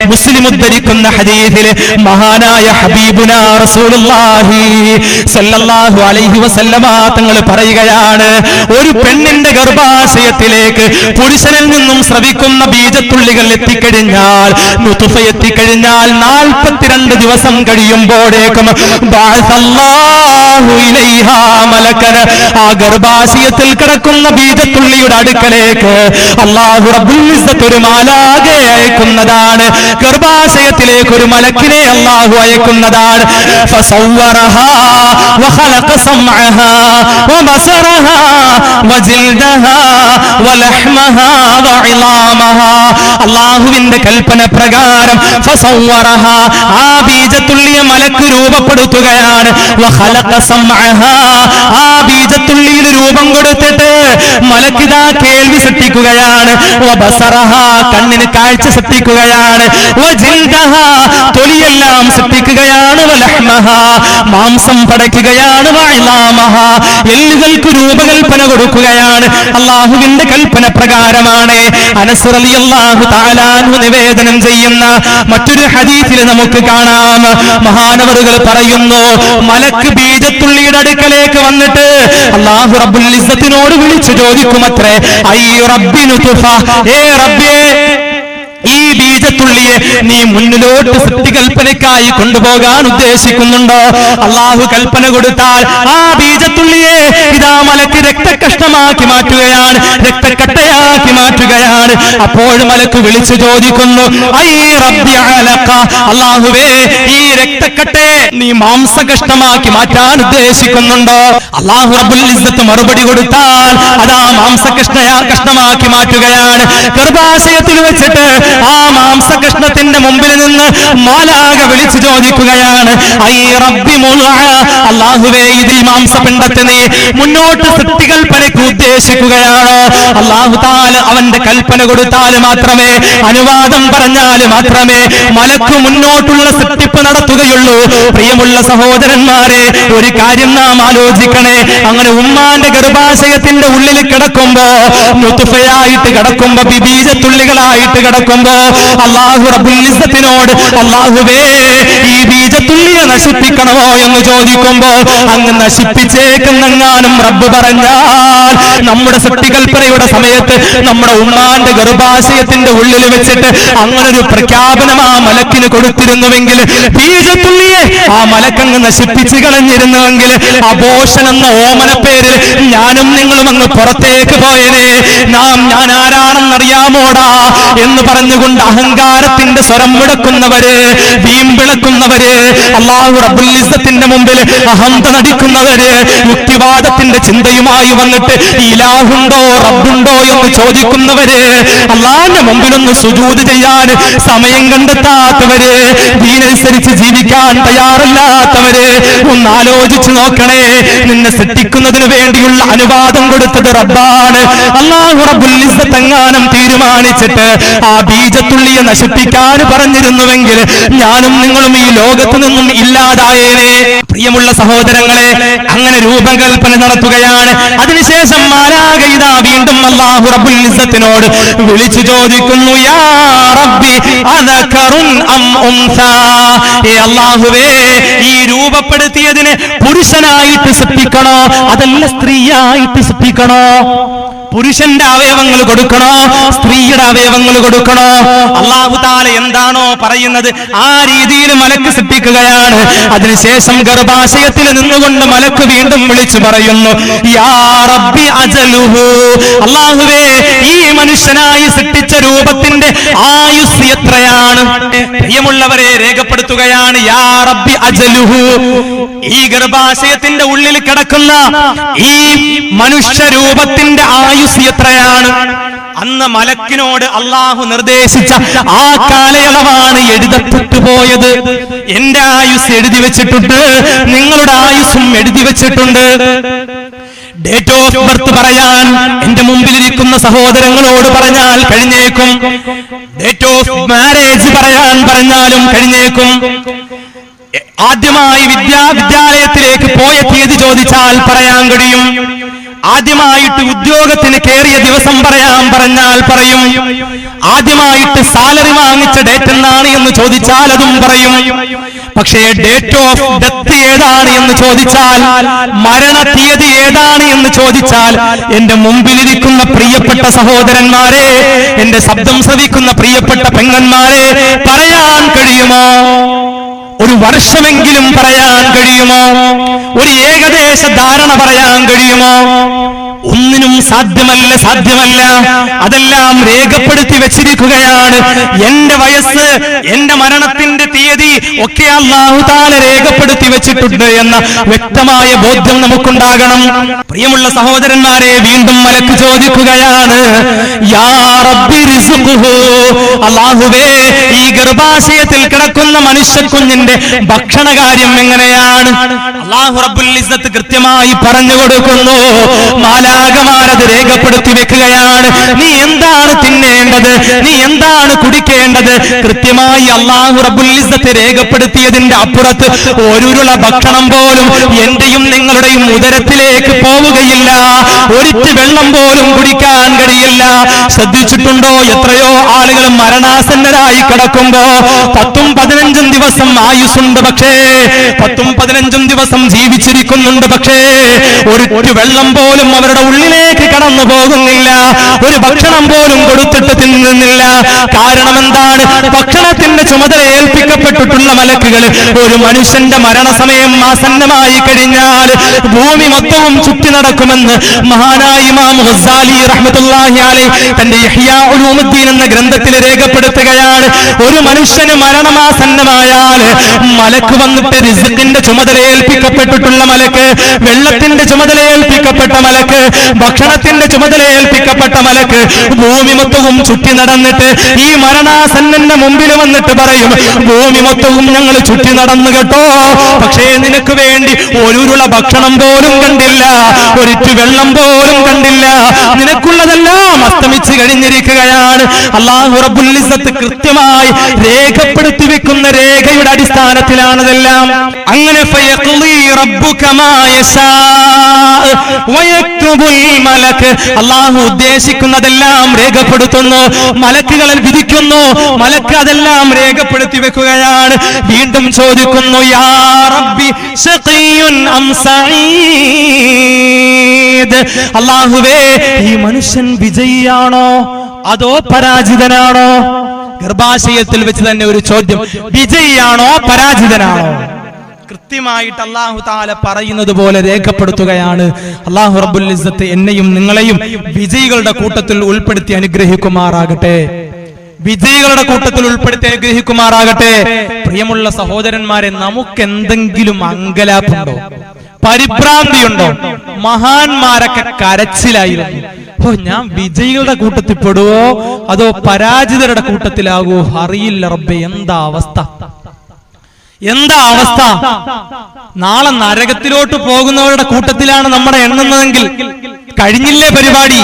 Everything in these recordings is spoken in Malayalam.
മുസ്ലിം ഉദ്ധരിക്കുന്ന ഹദീസിൽ മഹാനായ ഹബീബുന റസൂലുള്ളാഹി സല്ലല്ലാഹു അലൈഹി വസല്ലമ തങ്ങൾ പറയുകയാണ് ഒരു പെണ്ണിന്റെ ഗർഭാശയത്തിലേക്ക് പുരുഷനിൽ നിന്നും ശ്രവിക്കുന്ന ബീജത്തുള്ളികൾ എത്തിക്കഴിഞ്ഞാൽ നുതുഫ എത്തിക്കഴിഞ്ഞാൽ നാൽപ്പത്തിരണ്ട് ദിവസം കഴിയുമ്പോഴേക്കും ആ ഗർഭാശയത്തിൽ കിടക്കുന്ന ബീജത്തുള്ളിയുടെ അടുക്കലേക്ക് അള്ളാഹു റബ്ബുൽ ഒരു മാലാകെ അയക്കുന്നതാണ്. ഗർഭാശയത്തിലേക്ക് ഒരു മലക്കിനെ അള്ളാഹു അയക്കുന്നതാണ്. ഫസവ്വറഹാ വഖലഖ സമഅഹാ വബസറഹാ അള്ളാഹുവിന്റെ കൽപ്പന പ്രകാരം ആ ബീജത്തുള്ളിയെ മലക്ക് രൂപപ്പെടുത്തുകയാണ്. ആ ബീജത്തുള്ളിയിൽ രൂപം കൊടുത്തിട്ട് മലക്കിതാ കേൾവി സൃഷ്ടിക്കുകയാണ്. കണ്ണിന് കാഴ്ച സൃഷ്ടിക്കുകയാണ്. തൊലിയെല്ലാം സൃഷ്ടിക്കുകയാണ്. മാംസം പടയ്ക്കുകയാണ്. എല്ലുകൾക്ക് രൂപകൽപ്പന കൊടുക്കുകയാണ് അള്ളാഹുവിന്റെ കൽപ്പന പ്രകാരമാണ്. നിവേദനം ചെയ്യുന്ന മറ്റൊരു ഹദീസിൽ നമുക്ക് കാണാം. മഹാനവറുകൾ പറയുന്നു മലക്ക് ബീജത്തുള്ളിയുടെ അടുക്കലേക്ക് വന്നിട്ട് അള്ളാഹു റബ്ബുൽ ഇസ്സത്തിനോട് വിളിച്ചു ചോദിക്കുമത്രേ ഐ റബ്ബിനു തുഫ. ഏ റബ്ബേ ബീജത്തുള്ളിയെ നീ മുന്നിലോട്ട് സൃഷ്ടികൽപ്പനയ്ക്കായി കൊണ്ടുപോകാൻ ഉദ്ദേശിക്കുന്നുണ്ടോ? അള്ളാഹു കൽപ്പന കൊടുത്താൽ ആ ബീജത്തുള്ളിയെ ഇതാ മലക്ക് രക്തകഷ്ണമാക്കി മാറ്റുകയാണ് രക്തക്കട്ടയാക്കി മാറ്റുകയാണ്. അപ്പോൾ മലക്ക് വിളിച്ചു ചോദിക്കുന്നു അള്ളാഹുവേ ഈ രക്തക്കട്ടയെ നീ മാംസകഷ്ണമാക്കി മാറ്റാൻ ഉദ്ദേശിക്കുന്നുണ്ടോ? അള്ളാഹു റബ്ബുൽ ഇസ്സത്ത് മറുപടി കൊടുത്താൽ അതാ മാംസകഷ്ണയാ കഷ്ണമാക്കി മാറ്റുകയാണ്. ഗർഭാശയത്തിൽ വെച്ചിട്ട് ആ മാംസകഷ്ണത്തിന്റെ മുമ്പിൽ നിന്ന് മാലാക വിളിച്ചു ചോദിക്കുകയാണ്. അള്ളാഹുവേ ഇതിൽ മാംസപിണ്ടത്തെ നീ മുന്നോട്ട് സൃഷ്ടികൽപ്പനയ്ക്ക് ഉദ്ദേശിക്കുകയാണോ അള്ളാഹു അവന്റെ കൽപ്പന കൊടുത്താൽ മാത്രമേ അനുവാദം പറഞ്ഞാൽ മാത്രമേ മലക്ക് മുന്നോട്ടുള്ള സൃഷ്ടിപ്പ് നടത്തുകയുള്ളൂ പ്രിയമുള്ള സഹോദരന്മാരെ ഒരു കാര്യം നാം ആലോചിക്കണേ അങ്ങനെ ഉമ്മാന്റെ ഗർഭാശയത്തിന്റെ ഉള്ളിൽ കിടക്കുമ്പോ മുത്തുഫയായിട്ട് കിടക്കുമ്പോ ബീജത്തുള്ളികളായിട്ട് കിടക്കുമ്പോ അള്ളാഹു അള്ളാഹുവേ ഈ ബീജത്തുള്ളിയെ നശിപ്പിക്കണമോ? എന്ന് ചോദിക്കുമ്പോൾ അങ്ങ് നശിപ്പിച്ചേക്കുന്നെങ്ങാനും റബ്ബ് പറഞ്ഞാൽ നമ്മുടെ സൃഷ്ടികൽപ്പനയുടെ സമയത്ത് നമ്മുടെ ഉമ്മാന്റെ ഗർഭാശയത്തിന്റെ ഉള്ളിൽ വെച്ചിട്ട് അങ്ങനെ ഒരു പ്രഖ്യാപനം ആ മലക്കിന് കൊടുത്തിരുന്നുവെങ്കിൽ ബീജത്തുള്ളിയെ ആ മലക്കങ്ങ് നശിപ്പിച്ചു കളഞ്ഞിരുന്നുവെങ്കിൽ അബോഷൻ എന്ന ഓമന പേരിൽ ഞാനും നിങ്ങളും അങ്ങ് പുറത്തേക്ക് പോയനെ നാം ഞാൻ ആരാണെന്നറിയാമോടാ? എന്ന് പറഞ്ഞുകൊണ്ട് അഹങ്കാരത്തിന്റെ സ്വരം മുടക്കുന്നവര് വീമ്പിളക്കുന്നവര് അള്ളാഹു റബ്ബുൽ ഇസ്സത്തിന്റെ മുമ്പിൽ അഹന്ത നടിക്കുന്നവര് യുക്തിവാദത്തിന്റെ ചിന്തയുമായി വന്നിട്ട് ഇലാഹുണ്ടോ റബ്ബുണ്ടോ എന്ന് ചോദിക്കുന്നവര് അള്ളാഹിന്റെ മുമ്പിലൊന്ന് സുജൂത് ചെയ്യാൻ സമയം കണ്ടെത്താത്തവര് ദീനനുസരിച്ച് ജീവിക്കാൻ തയ്യാറല്ലാത്തവര് ഒന്ന് ആലോചിച്ചു നോക്കണേ നിന്നെ സൃഷ്ടിക്കുന്നതിന് വേണ്ടിയുള്ള അനുവാദം കൊടുത്തത് റബ്ബാണ്. അള്ളാഹു തങ്ങാനം തീരുമാനിച്ചിട്ട് ആ ബീജത്തുള്ളിയെ നശിപ്പിക്കാൻ പറഞ്ഞിരുന്നുവെങ്കിൽ ഞാനും നിങ്ങളും ഈ ലോകത്ത് നിന്നും ഇല്ലാതായേനെ. പ്രിയമുള്ള സഹോദരങ്ങളെ അങ്ങനെ രൂപകൽപ്പന നടത്തുകയാണ്. അതിനുശേഷം മാലാക ഇതാ വീണ്ടും അള്ളാഹു റബ്ബുൽ ഇസ്സത്തിനോട് വിളിച്ചു ചോദിക്കുന്നു യാ റബ്ബി അം അല്ലാഹുവേ ഈ രൂപപ്പെടുത്തിയതിനെ പുരുഷനായിട്ട് സിപ്പിക്കണോ അതല്ല സ്ത്രീയായിട്ട് സൃഷ്ടിക്കണോ? പുരുഷന്റെ അവയവങ്ങൾ കൊടുക്കണോ? സ്ത്രീയുടെ അവയവങ്ങൾ കൊടുക്കണോ? അള്ളാഹു താല എന്താണോ പറയുന്നത് ആ രീതിയിൽ മലക്ക് സൃഷ്ടിക്കുകയാണ്. അതിനുശേഷം ഗർഭാശയത്തിൽ നിന്നുകൊണ്ട് മലക്ക് വീണ്ടും വിളിച്ചു പറയുന്നു അള്ളാഹുവേ ഈ മനുഷ്യനായി സൃഷ്ടിച്ച രൂപത്തിന്റെ ആയുസ് എത്രയാണ്? പ്രിയമുള്ളവരെ രേഖപ്പെടുത്തുകയാണ് യാ റബ്ബി അജലുഹു. ഈ ഗർഭാശയത്തിന്റെ ഉള്ളിൽ കിടക്കുന്ന ഈ മനുഷ്യ രൂപത്തിന്റെ ആയുസ് എത്രയാണ്? അന്ന് മലക്കിനോട് അള്ളാഹു നിർദ്ദേശിച്ച ആ കാലയളവാണ് എഴുതപ്പെട്ടു പോയത്. എന്റെ ആയുസ് എഴുതി വെച്ചിട്ടുണ്ട്. നിങ്ങളുടെ ആയുസ്സും എഴുതി വെച്ചിട്ടുണ്ട്. ഡേറ്റ് ഓഫ് ബർത്ത് പറയാൻ എന്റെ മുമ്പിലിരിക്കുന്ന സഹോദരങ്ങളോട് പറഞ്ഞാൽ കഴിഞ്ഞേക്കും. ഡേറ്റ് ഓഫ് മാരേജ് പറയാൻ പറഞ്ഞാലും കഴിഞ്ഞേക്കും. ആദ്യമായി വിദ്യാ വിദ്യാലയത്തിലേക്ക് പോയ തീയതി ചോദിച്ചാൽ പറയാൻ കഴിയും. ആദ്യമായിട്ട് ഉദ്യോഗത്തിന് കയറിയ ദിവസം പറയാൻ പറഞ്ഞാൽ പറയും ആദ്യമായിട്ട് സാലറി വാങ്ങിച്ച ഡേറ്റ് എന്നാണ് എന്ന് ചോദിച്ചാൽ അതും പറയും. പക്ഷേ ഡേറ്റ് ഓഫ് ഡെത്ത് ഏതാണ് എന്ന് ചോദിച്ചാൽ മരണ തീയതി ഏതാണ് എന്ന് ചോദിച്ചാൽ എന്റെ മുമ്പിലിരിക്കുന്ന പ്രിയപ്പെട്ട സഹോദരന്മാരെ എന്റെ ശബ്ദം ശ്രവിക്കുന്ന പ്രിയപ്പെട്ട പെങ്ങന്മാരെ പറയാൻ കഴിയുമോ? ഒരു വർഷമെങ്കിലും പറയാൻ കഴിയുമോ? ഒരു ഏകദേശ ധാരണ പറയാൻ കഴിയുമോ? ഒന്നിനും സാധ്യമല്ല സാധ്യമല്ല. അതെല്ലാം രേഖപ്പെടുത്തി വെച്ചിരിക്കുകയാണ്. എന്റെ വയസ്സ് എന്റെ മരണത്തിന്റെ തീയതി ഒക്കെ അള്ളാഹു താല രേഖപ്പെടുത്തി വെച്ചിട്ടുണ്ട് എന്ന വ്യക്തമായ ബോധ്യം നമുക്കുണ്ടാകണം. പ്രിയമുള്ള സഹോദരന്മാരെ വീണ്ടും മലക്ക് ചോദിക്കുകയാണ്. അള്ളാഹുവേ ഈ ഗർഭാശയത്തിൽ കിടക്കുന്ന മനുഷ്യക്കുഞ്ഞിന്റെ ഭക്ഷണകാര്യം എങ്ങനെയാണ്? റബ്ബുൽ കൃത്യമായി പറഞ്ഞു കൊടുക്കുന്നു. മാലാകമാരത് രേഖപ്പെടുത്തി വെക്കുകയാണ്. നീ എന്താണ് തിന്നേണ്ടത്? നീ എന്താണ് കുടിക്കേണ്ടത്? കൃത്യമായി അള്ളാഹു റബ്ബുൽ രേഖപ്പെടുത്തിയതിന്റെ അപ്പുറത്ത് ഒരുരുള ഭക്ഷണം പോലും എന്റെയും നിങ്ങളുടെയും ഉദരത്തിലേക്ക് പോവുകയില്ല. ഒരിറ്റ് വെള്ളം പോലും കുടിക്കാൻ കഴിയില്ല. ശ്രദ്ധിച്ചിട്ടുണ്ടോ? എത്രയോ ആളുകൾ മരണാസന്നരായി കിടക്കുമ്പോ പത്തും ദിവസം ആയുസുണ്ട് പക്ഷേ പത്തും പതിനഞ്ചും ദിവസം ജീവിച്ചിരിക്കുന്നുണ്ട് പക്ഷേ ഒരു വെള്ളം പോലും അവരുടെ ഉള്ളിലേക്ക് കടന്നു പോകുന്നില്ല. ഒരു ഭക്ഷണം പോലും കൊടുത്തിട്ട് തിന്നുന്നില്ല. കാരണം എന്താണ് ഭക്ഷണത്തിന്റെ ചുമതല ഏൽപ്പിക്കപ്പെട്ടിട്ടുള്ള മലക്കുകൾ ഒരു മനുഷ്യന്റെ മരണസമയം ആസന്നമായി കഴിഞ്ഞാൽ ഭൂമി മൊത്തവും ചുറ്റി നടക്കുമെന്ന് മഹാനായ ഇമാം അലൈഹി തന്റെ എന്ന ഗ്രന്ഥത്തിൽ രേഖപ്പെടുത്തുകയാണ്. ഒരു മനുഷ്യന് മരണമാസന്നമായാൽ മലക്ക് വന്നിട്ട് റിസിക്കിന്റെ ചുമതല ഏൽപ്പിക്കപ്പെട്ടിട്ടുള്ള മലക്ക് വെള്ളത്തിന്റെ ചുമതല ഏൽപ്പിക്കപ്പെട്ട മലക്ക് ഭക്ഷണത്തിന്റെ ചുമതല ഏൽപ്പിക്കപ്പെട്ട മലക്ക് ഭൂമി മൊത്തവും ചുറ്റി നടന്നിട്ട് ഈ മരണാസന്നന്റെ മുമ്പിൽ വന്നിട്ട് പറയും ഭൂമി മൊത്തവും ഞങ്ങൾ ചുറ്റി നടന്നു കേട്ടോ. പക്ഷേ നിനക്ക് വേണ്ടി ഒരുരുള ഭക്ഷണം പോലും കണ്ടില്ല ഒരിറ്റു വെള്ളം പോലും കണ്ടില്ല. നിനക്കുള്ളതെല്ലാം അസ്തമിച്ച് കഴിഞ്ഞിരിക്കുകയാണ്. അള്ളാഹു റബ്ബുൽ ഇസ്സത്ത് കൃത്യമായി രേഖപ്പെടുത്തി വെക്കുന്ന രേഖയുടെ അടിസ്ഥാനത്തിലാണതെല്ലാം. അങ്ങനെ അള്ളാഹു ഉദ്ദേശിക്കുന്നതെല്ലാം രേഖപ്പെടുത്തുന്നു മലക്കുകളെ വിധിക്കുന്നു മലക്ക് അതെല്ലാം രേഖപ്പെടുത്തി വെക്കുകയാണ്. വീണ്ടും ചോദിക്കുന്നു യാ റബ്ബി അള്ളാഹുവേ ഈ മനുഷ്യൻ വിജയിയാണോ? അതോ പരാജിതനാണോ? ഗർഭാശയത്തിൽ വെച്ച് തന്നെ ഒരു ചോദ്യം. വിജയിയാണോ പരാജിതനാണോ? കൃത്യമായിട്ട് അള്ളാഹു താല പറയുന്നത് പോലെ രേഖപ്പെടുത്തുകയാണ്. അള്ളാഹു റബ്ബുൽ ഇസ്സത്ത് എന്നെയും നിങ്ങളെയും വിജയികളുടെ കൂട്ടത്തിൽ ഉൾപ്പെടുത്തി അനുഗ്രഹിക്കുമാറാകട്ടെ. വിജയികളുടെ കൂട്ടത്തിൽ ഉൾപ്പെടുത്തി അനുഗ്രഹിക്കുമാറാകട്ടെ. പ്രിയമുള്ള സഹോദരന്മാരെ നമുക്ക് എന്തെങ്കിലും അങ്കലാപ്പുണ്ടോ? പരിഭ്രാന്തിയുണ്ടോ? മഹാന്മാരൊക്കെ കരച്ചിലായിരുന്നു. ഓ ഞാൻ വിജയികളുടെ കൂട്ടത്തിൽ പെടുവോ അതോ പരാജിതരുടെ കൂട്ടത്തിലാകുമോ അറിയില്ല റബ്ബെ എന്താ അവസ്ഥ? എന്താ അവസ്ഥ? നാളെ നരകത്തിലോട്ട് പോകുന്നവരുടെ കൂട്ടത്തിലാണ് നമ്മുടെ എണ്ണുന്നതെങ്കിൽ കഴിഞ്ഞില്ലേ പരിപാടി?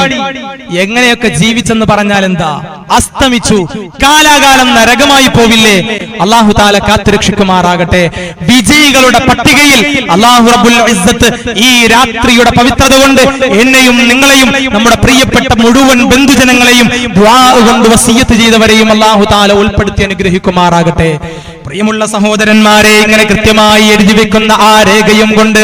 എങ്ങനെയൊക്കെ ജീവിച്ചെന്ന് പറഞ്ഞാൽ എന്താ? അസ്തമിച്ചു. കാലാകാലം നരകമായി പോവില്ലേ? അള്ളാഹു താല കാത്തുരക്ഷിക്കുമാറാകട്ടെ. വിജയികളുടെ പട്ടികയിൽ അള്ളാഹു റബ്ബുൽ ഇസ്സത്ത് ഈ രാത്രിയുടെ പവിത്രത കൊണ്ട് എന്നെയും നിങ്ങളെയും നമ്മുടെ പ്രിയപ്പെട്ട മുഴുവൻ ബന്ധുജനങ്ങളെയും കൊണ്ട് വസീയത്ത് ചെയ്തവരെയും അള്ളാഹു താല ഉൾപ്പെടുത്തി അനുഗ്രഹിക്കുമാറാകട്ടെ. പ്രിയമുള്ള സഹോദരന്മാരെ ഇങ്ങനെ കൃത്യമായി എഴുതി വെക്കുന്ന ആ രേഖയും കൊണ്ട്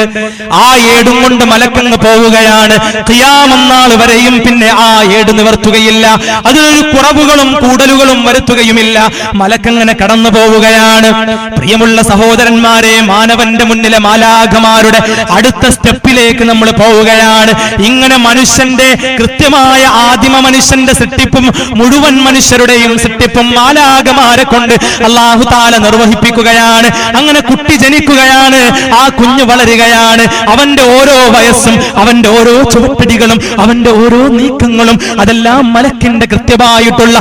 ആ ഏടും കൊണ്ട് മലക്കങ്ങ് പോവുകയാണ്. ക്രിയാമന്നാൾ വരെയും പിന്നെ ആ ഏട് നിവർത്തുകയില്ല. അതിലൊരു കുറവുകളും കൂടലുകളും വരുത്തുകയുമില്ല. മലക്കങ്ങനെ കടന്നു പോവുകയാണ്. പ്രിയമുള്ള സഹോദരന്മാരെ മാനവന്റെ മുന്നിലെ മാലാഖമാരുടെ അടുത്ത സ്റ്റെപ്പിലേക്ക് നമ്മൾ പോവുകയാണ്. ഇങ്ങനെ മനുഷ്യന്റെ കൃത്യമായ ആദിമ മനുഷ്യന്റെ സൃഷ്ടിപ്പും മുഴുവൻ മനുഷ്യരുടെയും സൃഷ്ടിപ്പും മാലാഖമാരെ കൊണ്ട് അള്ളാഹു താല നിർവഹിപ്പിക്കുകയാണ്. അങ്ങനെ കുട്ടി ജനിക്കുകയാണ്. ആ കുഞ്ഞ് വളരുകയാണ്. അവന്റെ ഓരോ വയസ്സും അവന്റെ ഓരോ ചുവട്ടടികളും അവന്റെ ഓരോ നീക്കങ്ങളും അതെല്ലാം മലക്കിന്റെ കൃത്യമായിട്ടുള്ള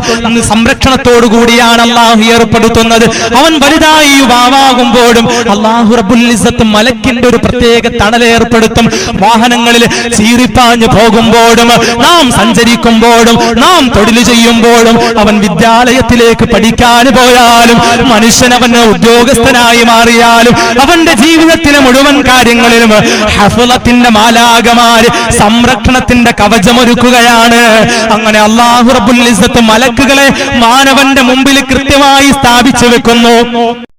സംരക്ഷണത്തോടു കൂടിയാണ് അള്ളാഹു ഏർപ്പെടുത്തുന്നത്. അവൻ വലുതായി യുവാവാകുമ്പോഴും അള്ളാഹു റബ്ബുൽ ഇസ്സത്ത് മലക്കിന്റെ ഒരു പ്രത്യേക തണലേർപ്പെടുത്തും വാഹനങ്ങളിൽ ചീറിപ്പാഞ്ഞു പോകുമ്പോഴും നാം സഞ്ചരിക്കുമ്പോഴും നാം തൊഴിൽ ചെയ്യുമ്പോഴും അവൻ വിദ്യാലയത്തിലേക്ക് പഠിക്കാൻ പോയാലും മനുഷ്യൻ അവൻ അവൻ ഉദ്യോഗസ്ഥനായി മാറിയാലും അവന്റെ ജീവിതത്തിലെ മുഴുവൻ കാര്യങ്ങളിലും ഹഫുലത്തിന്റെ മാലാകമാര് സംരക്ഷണത്തിന്റെ കവചമൊരുക്കുകയാണ്. അങ്ങനെ അള്ളാഹു റബ്ബുൽ ഇസ്സത്ത് മലക്കുകളെ മാനവന്റെ മുമ്പിൽ കൃത്യമായി സ്ഥാപിച്ചു വെക്കുന്നു.